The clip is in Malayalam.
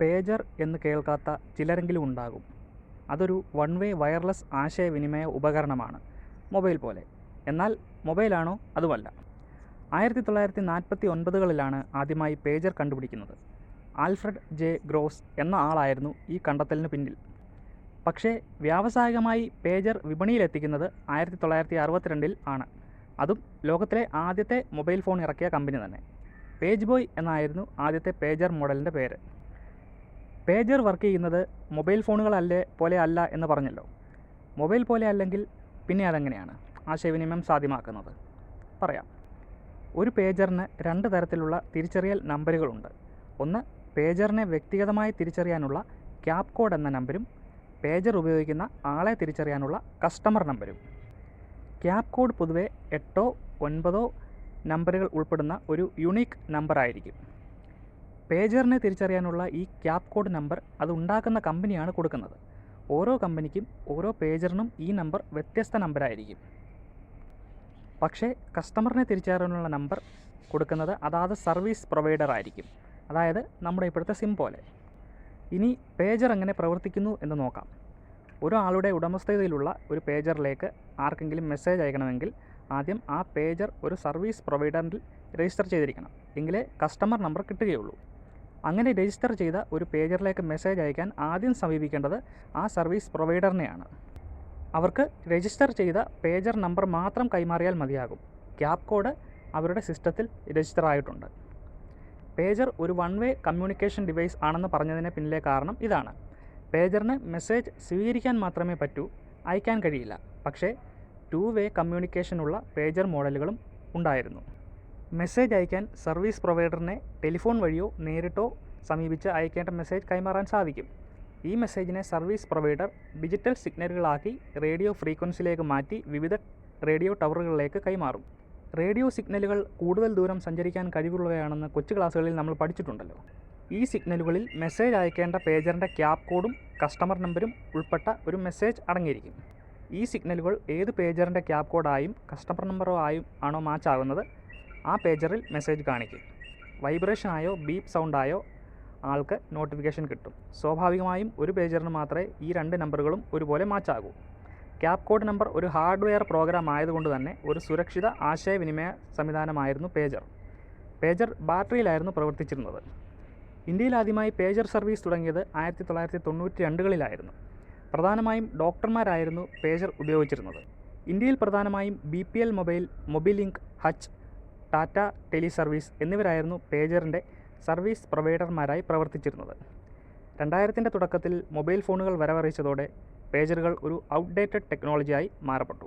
പേജർ എന്ന് കേൾക്കാത്ത ചിലരെങ്കിലും ഉണ്ടാകും. അതൊരു വൺ വേ വയർലെസ് ആശയവിനിമയ ഉപകരണമാണ്. മൊബൈൽ പോലെ. എന്നാൽ മൊബൈലാണോ? അതുമല്ല. ആയിരത്തി തൊള്ളായിരത്തി നാൽപ്പത്തി ഒൻപതുകളിലാണ് ആദ്യമായി പേജർ കണ്ടുപിടിക്കുന്നത്. ആൽഫ്രഡ് ജെ ഗ്രോസ് എന്ന ആളായിരുന്നു ഈ കണ്ടെത്തലിന് പിന്നിൽ. പക്ഷേ വ്യാവസായികമായി പേജർ വിപണിയിലെത്തിക്കുന്നത് ആയിരത്തി തൊള്ളായിരത്തി അറുപത്തിരണ്ടിൽ ആണ്. അതും ലോകത്തിലെ ആദ്യത്തെ മൊബൈൽ ഫോൺ ഇറക്കിയ കമ്പനി തന്നെ. പേജ് ബോയ് എന്നായിരുന്നു ആദ്യത്തെ പേജർ മോഡലിന്റെ പേര്. പേജർ വർക്ക് ചെയ്യുന്നത് മൊബൈൽ ഫോണുകളല്ലേ പോലെ അല്ല എന്ന് പറഞ്ഞല്ലോ. മൊബൈൽ പോലെ അല്ലെങ്കിൽ പിന്നെ അതെങ്ങനെയാണ്? ആശയവിനിമയം സാധ്യമാക്കുന്നത്. പറയാം. ഒരു പേജറിന് രണ്ട് തരത്തിലുള്ള തിരിച്ചറിയൽ നമ്പറുകളുണ്ട്. ഒന്ന് പേജറിനെ വ്യക്തിഗതമായി തിരിച്ചറിയാനുള്ള ക്യാപ് കോഡ് എന്ന നമ്പരും പേജർ ഉപയോഗിക്കുന്ന ആളെ തിരിച്ചറിയാനുള്ള കസ്റ്റമർ നമ്പരും. ക്യാപ് കോഡ് പൊതുവെ എട്ടോ ഒൻപതോ നമ്പറുകൾ ഉൾപ്പെടുന്ന ഒരു യുണീക്ക് നമ്പർ ആയിരിക്കും. പേജറിനെ തിരിച്ചറിയാനുള്ള ഈ ക്യാപ് കോഡ് നമ്പർ അത് ഉണ്ടാക്കുന്ന കമ്പനിയാണ് കൊടുക്കുന്നത്. ഓരോ കമ്പനിക്കും ഓരോ പേജറിനും ഈ നമ്പർ വ്യത്യസ്ത നമ്പറായിരിക്കും പക്ഷേ കസ്റ്റമറിനെ തിരിച്ചറിയാനുള്ള നമ്പർ കൊടുക്കുന്നത് അതാത് സർവീസ് പ്രൊവൈഡർ ആയിരിക്കും. അതായത് നമ്മുടെ ഇപ്പോഴത്തെ സിം പോലെ. ഇനി പേജർ എങ്ങനെ പ്രവർത്തിക്കുന്നു എന്ന് നോക്കാം. ഒരാളുടെ ഉടമസ്ഥതയിലുള്ള ഒരു പേജറിലേക്ക് ആർക്കെങ്കിലും മെസ്സേജ് അയക്കണമെങ്കിൽ ആദ്യം ആ പേജർ ഒരു സർവീസ് പ്രൊവൈഡറിൽ രജിസ്റ്റർ ചെയ്തിരിക്കണം. എങ്കിലേ കസ്റ്റമർ നമ്പർ കിട്ടുകയുള്ളൂ. അങ്ങനെ രജിസ്റ്റർ ചെയ്ത ഒരു പേജറിലേക്ക് മെസ്സേജ് അയക്കാൻ ആദ്യം സമീപിക്കേണ്ടത് ആ സർവീസ് പ്രൊവൈഡറിനെയാണ്. അവർക്ക് രജിസ്റ്റർ ചെയ്ത പേജർ നമ്പർ മാത്രം കൈമാറിയാൽ മതിയാകും. ക്യാപ് കോഡ് അവരുടെ സിസ്റ്റത്തിൽ രജിസ്റ്റർ ആയിട്ടുണ്ട്. പേജർ ഒരു വൺ വേ കമ്മ്യൂണിക്കേഷൻ ഡിവൈസ് ആണെന്ന് പറഞ്ഞതിന് പിന്നിലെ കാരണം ഇതാണ്. പേജറിന് മെസ്സേജ് സ്വീകരിക്കാൻ മാത്രമേ പറ്റൂ അയക്കാൻ കഴിയില്ല. പക്ഷേ ടു വേ കമ്മ്യൂണിക്കേഷനുള്ള പേജർ മോഡലുകളും ഉണ്ടായിരുന്നു. മെസ്സേജ് അയക്കാൻ സർവീസ് പ്രൊവൈഡറിനെ ടെലിഫോൺ വഴിയോ നേരിട്ടോ സമീപിച്ച് അയക്കേണ്ട മെസ്സേജ് കൈമാറാൻ സാധിക്കും. ഈ മെസ്സേജിനെ സർവീസ് പ്രൊവൈഡർ ഡിജിറ്റൽ സിഗ്നലുകളാക്കി റേഡിയോ ഫ്രീക്വൻസിയിലേക്ക് മാറ്റി വിവിധ റേഡിയോ ടവറുകളിലേക്ക് കൈമാറും. റേഡിയോ സിഗ്നലുകൾ കൂടുതൽ ദൂരം സഞ്ചരിക്കാൻ കഴിവുള്ളവയാണെന്ന് കൊച്ചു ക്ലാസ്സുകളിൽ നമ്മൾ പഠിച്ചിട്ടുണ്ടല്ലോ. ഈ സിഗ്നലുകളിൽ മെസ്സേജ് അയക്കേണ്ട പേജറിന്റെ ക്യാപ് കോഡും കസ്റ്റമർ നമ്പരും ഉൾപ്പെട്ട ഒരു മെസ്സേജ് അടങ്ങിയിരിക്കും. ഈ സിഗ്നലുകൾ ഏത് പേജറിന്റെ ക്യാപ് കോഡായും കസ്റ്റമർ നമ്പറോ ആയും ആണോ മാച്ച് ആകുന്നത് ആ പേജറിൽ മെസ്സേജ് കാണിക്കും. വൈബ്രേഷൻ ആയോ ബീപ്പ് സൗണ്ടായോ ആൾക്ക് നോട്ടിഫിക്കേഷൻ കിട്ടും. സ്വാഭാവികമായും ഒരു പേജറിന് മാത്രമേ ഈ രണ്ട് നമ്പറുകളും ഒരുപോലെ മാച്ചാകൂ. ക്യാപ് കോഡ് നമ്പർ ഒരു ഹാർഡ്വെയർ പ്രോഗ്രാം ആയതുകൊണ്ട് തന്നെ ഒരു സുരക്ഷിത ആശയവിനിമയ സംവിധാനമായിരുന്നു പേജർ. പേജർ ബാറ്ററിയിലായിരുന്നു പ്രവർത്തിച്ചിരുന്നത്. ഇന്ത്യയിൽ ആദ്യമായി പേജർ സർവീസ് തുടങ്ങിയത് ആയിരത്തി തൊള്ളായിരത്തി തൊണ്ണൂറ്റി രണ്ടുകളിലായിരുന്നു പ്രധാനമായും ഡോക്ടർമാരായിരുന്നു പേജർ ഉപയോഗിച്ചിരുന്നത്. ഇന്ത്യയിൽ പ്രധാനമായും B P L mobile Mobilink Hutch Tata tele service എന്നിവരായിരുന്നു പേജറിന്റെ സർവീസ് പ്രൊവൈഡർമാരായി പ്രവർത്തിച്ചിരുന്നത്. രണ്ടായിരത്തിന്റെ തുടക്കത്തിൽ മൊബൈൽ ഫോണുകൾ വരവറിയിച്ചതോടെ പേജറുകൾ ഒരു ഔട്ട്ഡേറ്റഡ് ടെക്നോളജിയായി മാറപ്പെട്ടു.